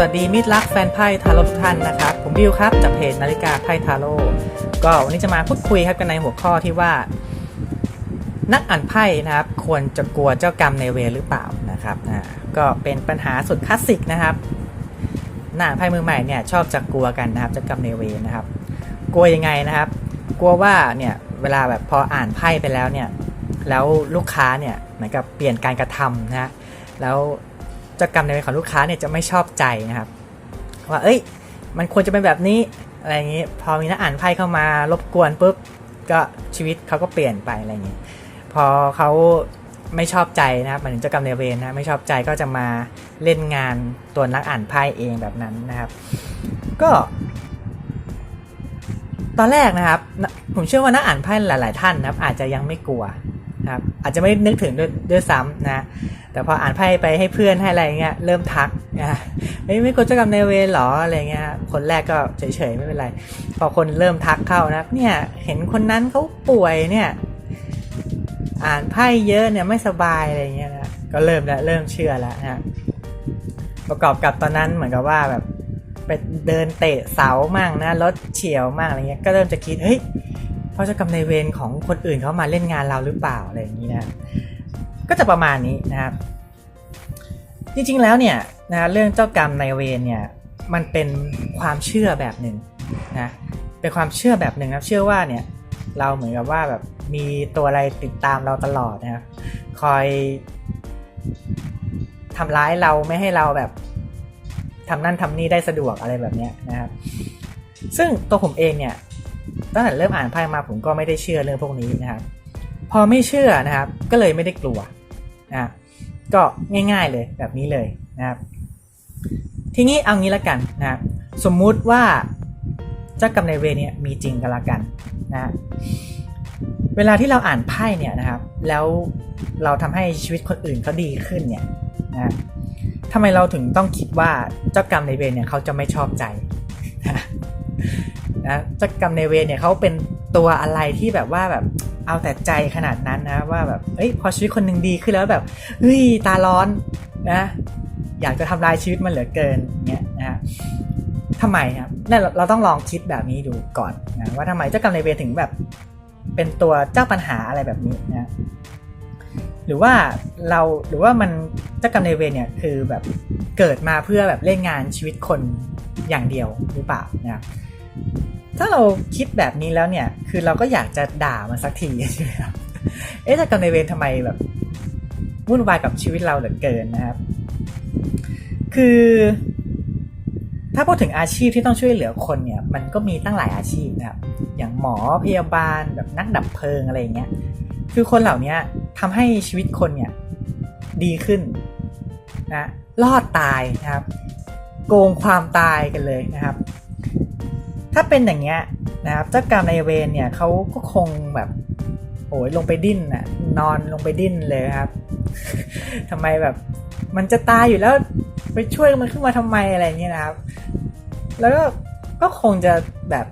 สวัสดีมิตรรักแฟนไพ่ทาโร่ทุกท่านนะครับ ผมบิวครับจากเพจนาฬิกาไพ่ทาโร่ก็วันนี้จะมาพูดคุยครับกันในหัวข้อที่ว่า นักอ่านไพ่นะครับ ควรจะกลัวเจ้ากรรมในเวรหรือเปล่านะครับอ่าก็เป็นปัญหาสุดคลาสสิกนะครับนักอ่านไพ่มือใหม่เนี่ยชอบจะกลัวกันนะครับเจ้ากรรมในเวรนะครับ กลัวยังไงนะครับ กลัวว่าเนี่ยเวลาแบบพออ่านไพ่ไปแล้วเนี่ยแล้วลูกค้าเนี่ยเหมือนกับเปลี่ยนการกระทำนะฮะแล้ว เจ้ากรรมในเวรของลูกค้าเนี่ยจะไม่ชอบใจนะครับว่าเอ้ย มันควรจะเป็นแบบนี้อะไรอย่างนี้ พอมีนักอ่านไพ่เข้ามารบกวนปุ๊บก็ชีวิตเขาก็เปลี่ยนไปอะไรอย่างนี้ พอเขาไม่ชอบใจนะครับหมายถึงเจ้ากรรมนายเวรนะไม่ชอบใจก็จะมาเล่นงานตัวนักอ่านไพ่เองแบบนั้นนะครับ ก็ ตอนแรกนะครับ ผมเชื่อว่านักอ่านไพ่หลาย ๆ ท่านนะครับ อาจจะยังไม่กลัวนะครับ อาจจะไม่นึกถึงด้วยด้วยซ้ำนะ แต่พออ่านไพ่ไปให้เพื่อนให้อะไรเงี้ยเริ่มทักนะเฮ้ไม่กลัวเจ้ากรรมนายเวรหรออะไรเงี้ยคนแรกก็เฉยๆไม่เป็นไร พอคนเริ่มทักเข้านะเนี่ยเห็นคนนั้นเขาป่วยเนี่ยอ่านไพ่เยอะเนี่ยไม่สบายอะไรเงี้ยนะก็เริ่มแล้วเริ่มเชื่อแล้วนะประกอบกับตอนนั้นเหมือนกับว่าแบบไปเดินเตะเสามั่งนะรถเฉียวมั่งอะไรเงี้ยก็เริ่มจะคิดเฮ้ยพราะเจ้ากรรมนายเวรของคนอื่นเขามาเล่นงานเราหรือเปล่าอะไรอย่างนี้นะ ก็จะประมาณนี้นะครับ จริงๆแล้วเนี่ยนะเรื่องเจ้ากรรมนายเวรเนี่ยมันเป็นความเชื่อแบบหนึ่งนะเป็นความเชื่อแบบหนึ่งนะเชื่อว่าเนี่ยเราเหมือนกับว่าแบบมีตัวอะไรติดตามเราตลอดนะครับคอยทำร้ายเราไม่ให้เราแบบทำนั่นทำนี่ได้สะดวกอะไรแบบเนี้ยนะครับซึ่งตัวผมเองเนี่ยตั้งแต่เริ่มอ่านไพ่มาผมก็ไม่ได้เชื่อเรื่องพวกนี้นะครับ พอไม่เชื่อนะครับ ก็เลยไม่ได้กลัว นะก็ง่ายๆเลยแบบนี้เลยนะครับทีนี้เอางี้ละกันนะสมมุติว่าเจ้ากรรมนายเวรเนี่ยมีจริงกันละกันนะเวลาที่เราอ่านไพ่เนี่ยนะครับ แล้วเราทำให้ชีวิตคนอื่นเขาดีขึ้นเนี่ยนะทำไมเราถึงต้องคิดว่าเจ้ากรรมนายเวรเนี่ยเขาจะไม่ชอบใจนะนะเจ้ากรรมนายเวรเนี่ยเขาเป็นตัวอะไรที่แบบว่าแบบ เอาแต่ใจขนาดนั้นนะว่าแบบเอ้ยพอชีวิตคนหนึ่งดีขึ้นแล้วแบบเฮ้ยตาร้อนนะอยากจะทำลายชีวิตมันเหลือเกินเงี้ยนะฮะทำไมครับนั่นเราต้องลองคิดแบบนี้ดูก่อนนะว่าทำไมเจ้ากรรมนายเวรถึงแบบเป็นตัวเจ้าปัญหาอะไรแบบนี้นะหรือว่าเราหรือว่ามันเจ้ากรรมนายเวรเนี่ยคือแบบเกิดมาเพื่อแบบเล่นงานชีวิตคนอย่างเดียวหรือเปล่านะ ถ้าเราคิดแบบนี้แล้วเนี่ย คือเราก็อยากจะด่ามันสักทีใช่ไหมครับ เอ๊ะจ้ากรรมนเวรทำไมแบบวุ่นวายกับชีวิตเราเหลือเกินนะครับ คือ ถ้าพูดถึงอาชีพที่ต้องช่วยเหลือคนเนี่ย มันก็มีตั้งหลายอาชีพนะครับ อย่างหมอพยาบาลแบบนักดับเพลิงอะไรอย่างเงี้ย คือคนเหล่านี้ทำให้ชีวิตคนเนี่ยดีขึ้นนะ รอดตายนะครับ โกงความตายกันเลยนะครับ ถ้าเป็นอย่างเงี้ยนะครับเจ้ากรรมนายเวรเนี่ยเขาก็คงแบบโอ้ยลงไปดิ้นน่ะนอนลงไปดิ้นเลยครับทำไมแบบมันจะตายอยู่แล้วไปช่วยมันขึ้นมาทำไมอะไรเงี้ยนะครับ แล้วก็ก็คงจะแบบ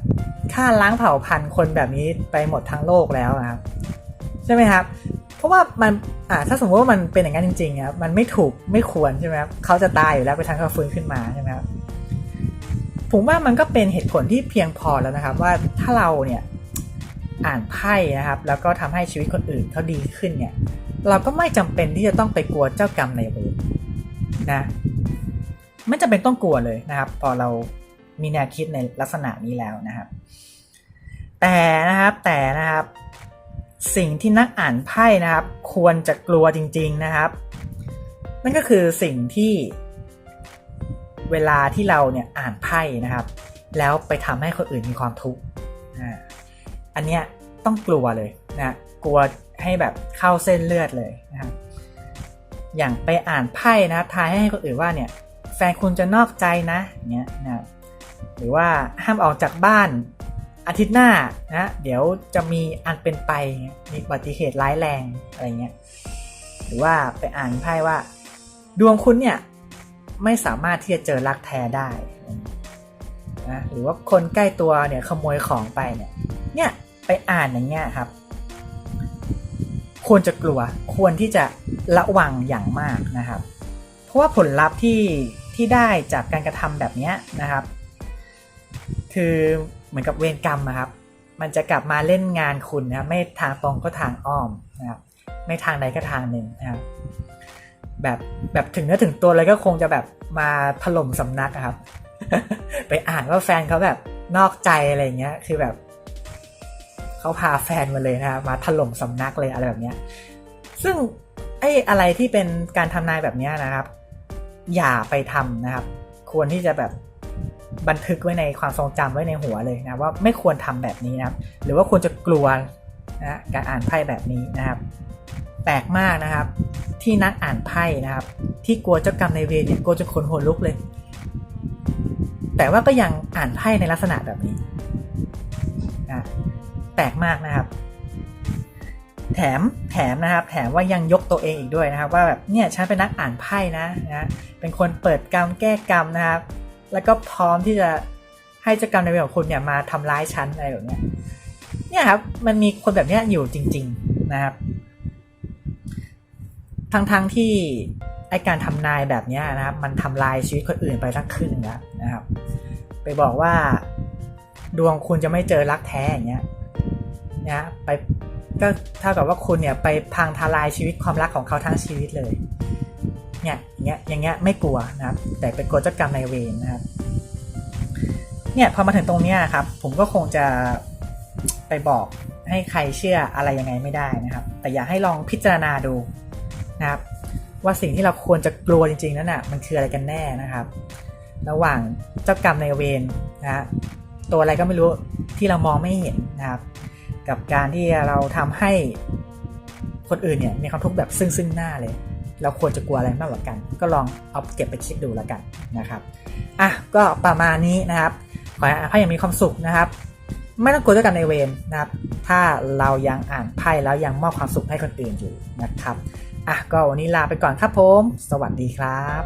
ฆ่าล้างเผ่าพันธุ์คนแบบนี้ไปหมดทั้งโลกแล้วนะครับ ใช่ไหมครับ เพราะว่ามันอ่าถ้าสมมติว่ามันเป็นอย่างนั้นจริงๆครับมันไม่ถูกไม่ควรใช่ไหมครับเขาจะตายอยู่แล้วไปทางเขาฟื้นขึ้นมาใช่ไหมครับ ผมว่ามันก็เป็นเหตุผลที่เพียงพอแล้วนะครับว่าถ้าเราเนี่ยอ่านไพ่นะครับ แล้วก็ทำให้ชีวิตคนอื่นเขาดีขึ้นเนี่ย เราก็ไม่จำเป็นที่จะต้องไปกลัวเจ้ากรรมในายเวรนะไม่จำเป็นต้องกลัวเลยนะครับ พอเรามีแนวคิดในลักษณะนี้แล้วนะครับ แต่นะครับแต่นะครับ สิ่งที่นักอ่านไพ่นะครับ ควรจะกลัวจริง ๆนะครับ นั่นก็คือสิ่งที่เวลาที่เราเนี่ย อ่านไพ่นะครับ แล้วไปทำให้คนอื่นมีความทุกข์อันเนี้ยต้องกลัวเลยนะกลัวให้แบบเข้าเส้นเลือดเลยนะครับอย่างไปอ่านไพ่นะทายให้คนอื่นว่าเนี่ยแฟนคุณจะนอกใจนะอย่างเงี้ยนะหรือว่าห้ามออกจากบ้านอาทิตย์หน้านะเดี๋ยวจะมีอันเป็นไปมีอุบัติเหตุร้ายแรงอะไรเงี้ยหรือว่าไปอ่านไพ่ว่า ดวงคุณเนี่ยไม่สามารถที่จะเจอรักแท้ได้ นะหรือว่าคนใกล้ตัวเนี่ยขโมยของไปเนี่ยเนี่ยไปอ่านอย่างเงี้ยครับ ควรจะกลัวควรที่จะระวังอย่างมากนะครับ เพราะว่าผลลัพธ์ที่ที่ได้จากการกระทำแบบเนี้ยนะครับ คือเหมือนกับเวรกรรมอะครับ มันจะกลับมาเล่นงานคุณนะไม่ทางตรงก็ทางอ้อมนะครับไม่ทางใดก็ทางหนึ่งนะครับแบบแบบถึงเนื้อถึงตัวเลยก็คงจะแบบมาถล่มสำนักอะครับ ไปอ่านว่าแฟนเขาแบบนอกใจอะไรเงี้ย คือแบบเขาพาแฟนมาเลยนะครับมาถล่มสำนักเลยอะไรแบบเนี้ย ซึ่งไอ้อะไรที่เป็นการทำนายแบบเนี้ยนะครับ อย่าไปทำนะครับ ควรที่จะแบบบันทึกไว้ในความทรงจำไว้ในหัวเลยนะว่าไม่ควรทำแบบนี้นะครับ หรือว่าควรจะกลัวนะการอ่านไพ่แบบนี้นะครับ แปลกมากนะครับ ที่นักอ่านไพ่นะครับ ที่กลัวเจ้ากรรมในเวรเนี่ยกลัวจนขนหัวลุกเลย แต่ว่าก็ยังอ่านไพ่ในลักษณะแบบนี้นะแปลกมากนะครับ แถมแถมนะครับ แถมว่ายังยกตัวเองอีกด้วยนะครับ ว่าแบบเนี่ยฉันเป็นนักอ่านไพ่นะนะเป็นคนเปิดกรรมแก้กรรมนะครับ แล้วก็พร้อมที่จะให้เจ้ากรรมในเวรของคุณเนี่ยมาทำร้ายฉันอะไรแบบนี้เนี่ยครับมันมีคนแบบนี้อยู่จริง ๆนะครับ ทั้งๆทที่ ไอการทำนายแบบเนี้ยนะครับมันทำลายชีวิตคนอื่นไปทั้งครึ่งแล้วนะครับ ไปบอกว่า ดวงคุณจะไม่เจอรักแท้อย่างเงี้ยนะไปก็เท่ากับว่าคุณเนี่ยไปพังทลายชีวิตความรักของเขาทั้งชีวิตเลยเนี่ยอย่างเงี้ยอย่างเงี้ยไม่กลัวนะครับ แต่เป็นกลัวเจ้ากรรมนายเวรนะครับเนี่ยพอมาถึงตรงเนี้ยครับ ผมก็คงจะไปบอกให้ใครเชื่ออะไรยังไงไม่ได้นะครับ แต่อยากให้ลองพิจารณาดูนะครับ ว่าสิ่งที่เราควรจะกลัวจริงๆนั้นน่ะมันคืออะไรกันแน่นะครับ ระหว่างเจ้ากรรมนายเวรนะฮะตัวอะไรก็ไม่รู้ที่เรามองไม่เห็นนะครับ กับการที่เราทำให้คนอื่นเนี่ยมีความทุกข์แบบซึ่งซึ่งหน้าเลย เราควรจะกลัวอะไรมากกว่ากัน ก็ลองเอาเก็บไปคิดดูแล้วกันนะครับอะก็ประมาณนี้นะครับ ขอให้อ่านไพ่ย่างมีความสุขนะครับ ไม่ต้องกลัวเจ้ากรรมนายเวรนะครับ ถ้าเรายังอ่านไพ่แล้วยังมอบความสุขให้คนอื่นอยู่นะครับ อะก็วันนี้ลาไปก่อนครับผม สวัสดีครับ